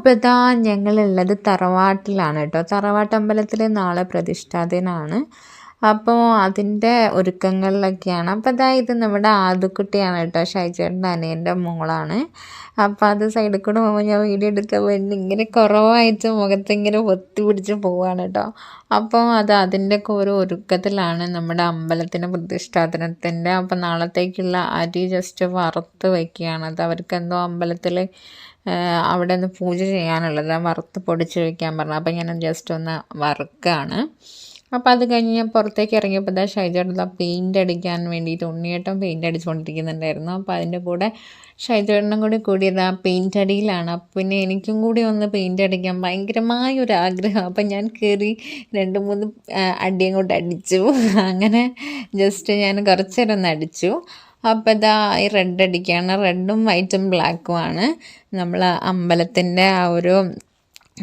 അപ്പോൾ ഞങ്ങളുള്ളത് തറവാട്ടിലാണ് കേട്ടോ. തറവാട്ട് അമ്പലത്തിൽ നാളെ പ്രതിഷ്ഠാദിനാണ്. അപ്പോൾ അതിന്റെ ഒരുക്കങ്ങളിലൊക്കെയാണ്. അപ്പോൾ അതായത് ഇത് നമ്മുടെ ആദ്യക്കുട്ടിയാണ് കേട്ടോ ഷൈജേട്ടന്റെ അനിയന്റെ മോളാണ്. അപ്പോൾ അത് സൈഡിൽ കൂടെ പോകുമ്പോൾ ഞാൻ വീഡിയോ എടുക്കാൻ വേണ്ടി ഇങ്ങനെ കുറവായിട്ട് മുഖത്ത് ഇങ്ങനെ ഒത്തി പിടിച്ച് പോവുകയാണ് കേട്ടോ. അപ്പോൾ അത് അതിന്റെയൊക്കെ ഒരു ഒരുക്കത്തിലാണ് നമ്മുടെ അമ്പലത്തിന്റെ പ്രതിഷ്ഠാപനത്തിന്റെ അപ്പോൾ നാളത്തേക്കുള്ള അരി ജസ്റ്റ് വറുത്ത് വയ്ക്കുകയാണ് അത് അവർക്ക് എന്തോ അമ്പലത്തിൽ അവിടെ നിന്ന് പൂജ ചെയ്യാനുള്ളത്. വറുത്ത് പൊടിച്ച് വയ്ക്കാൻ പറഞ്ഞു. അപ്പോൾ ഞാൻ ജസ്റ്റ് ഒന്ന് വറുക്കുകയാണ് അപ്പോൾ അത് കഴിഞ്ഞ് ഞാൻ പുറത്തേക്ക് ഇറങ്ങിയപ്പോൾ ഇതാ ഷൈജേട്ടൻ പെയിന്റ് അടിക്കാൻ വേണ്ടിയിട്ട് ഉണ്ണിയേട്ടൻ പെയിന്റ് അടിച്ചുകൊണ്ടിരിക്കുന്നുണ്ടായിരുന്നു അപ്പോൾ അതിന്റെ കൂടെ ഷൈജേട്ടനും കൂടി കൂടിയത് ആ പെയിന്റ് അടിയിലാണ്. അപ്പോൾ പിന്നെ എനിക്കും കൂടി ഒന്ന് പെയിന്റ് അടിക്കാൻ ഭയങ്കരമായ ഒരു ആഗ്രഹം. അപ്പം ഞാൻ കയറി രണ്ട് മൂന്ന് അടിയും കൊണ്ട് അടിച്ചു. അങ്ങനെ ജസ്റ്റ് ഞാൻ കുറച്ച് നേരം ഒന്ന് അടിച്ചു. അപ്പോൾ ഇതാ ഈ റെഡ് അടിക്കുകയാണ് റെഡും വൈറ്റും ബ്ലാക്കുമാണ് നമ്മൾ അമ്പലത്തിന്റെ ആ ഒരു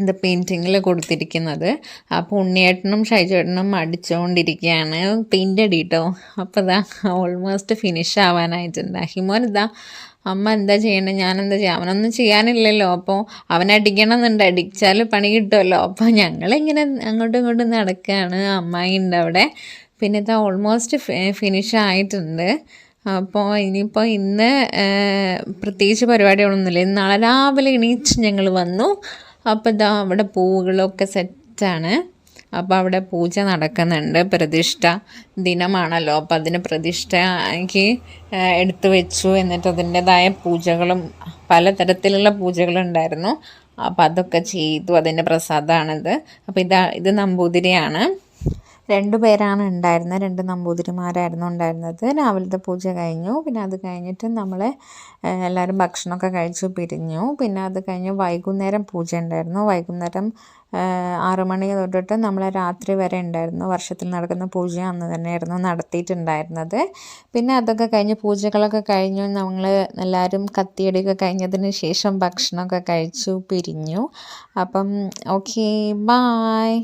ഇത് പെയിന്റിങ്ങിൽ കൊടുത്തിരിക്കുന്നത്. അപ്പോൾ ഉണ്ണിയേട്ടനും ഷൈജേട്ടനും അടിച്ചുകൊണ്ടിരിക്കുകയാണ് പെയിന്റ് അടിയിട്ടോ അപ്പോൾ ഇതാ ഓൾമോസ്റ്റ് ഫിനിഷ് ആവാനായിട്ടുണ്ട്. ഹിമോൻ ഇതാ അമ്മ എന്താ ചെയ്യണം? ഞാനെന്താ ചെയ്യാം? അവനൊന്നും ചെയ്യാനില്ലല്ലോ. അപ്പോൾ അവനടിക്കണം എന്നുണ്ട് അടിച്ചാൽ പണി കിട്ടുമല്ലോ. അപ്പോൾ ഞങ്ങളിങ്ങനെ അങ്ങോട്ടും ഇങ്ങോട്ടും നടക്കുകയാണ് അമ്മായി ഉണ്ട് അവിടെ. പിന്നെ ഇതാ ഓൾമോസ്റ്റ് ഫിനിഷ് ആയിട്ടുണ്ട്. അപ്പോൾ ഇനിയിപ്പോൾ ഇന്ന് പ്രത്യേകിച്ച് പരിപാടികളൊന്നുമില്ല. ഇന്ന് നാളെ രാവിലെ എണീച്ച് ഞങ്ങൾ വന്നു. അപ്പോൾ ഇതാ അവിടെ പൂവുകളൊക്കെ സെറ്റാണ്. അപ്പോൾ അവിടെ പൂജ നടക്കുന്നുണ്ട്. പ്രതിഷ്ഠ ദിനമാണല്ലോ. അപ്പോൾ അതിന് പ്രതിഷ്ഠയ്ക്ക് എടുത്തു വെച്ചു. എന്നിട്ട് അതിന്റെതായ പൂജകളും പലതരത്തിലുള്ള പൂജകളുണ്ടായിരുന്നു. അപ്പോൾ അതൊക്കെ ചെയ്തു. അതിന്റെ പ്രസാദമാണിത് അപ്പോൾ ഇതാ ഇത് നമ്പൂതിരിയാണ്. രണ്ടു പേരാണ് ഉണ്ടായിരുന്നത്. രണ്ട് നമ്പൂതിരിമാരായിരുന്നു ഉണ്ടായിരുന്നത്. രാവിലത്തെ പൂജ കഴിഞ്ഞു. പിന്നെ അത് കഴിഞ്ഞിട്ട് നമ്മൾ എല്ലാവരും ഭക്ഷണമൊക്കെ കഴിച്ചു പിരിഞ്ഞു. പിന്നെ അത് കഴിഞ്ഞ് വൈകുന്നേരം പൂജ ഉണ്ടായിരുന്നു. വൈകുന്നേരം ആറു മണി തൊട്ടിട്ട് നമ്മൾ രാത്രി വരെ ഉണ്ടായിരുന്നു. വർഷത്തിൽ നടക്കുന്ന പൂജ അന്ന് തന്നെയായിരുന്നു നടത്തിയിട്ടുണ്ടായിരുന്നത്. പിന്നെ അതൊക്കെ കഴിഞ്ഞ് പൂജകളൊക്കെ കഴിഞ്ഞു. നമ്മൾ എല്ലാവരും കത്തിയടിയൊക്കെ കഴിഞ്ഞതിന് ശേഷം ഭക്ഷണമൊക്കെ കഴിച്ചു പിരിഞ്ഞു. അപ്പം ഓക്കെ ബായ്.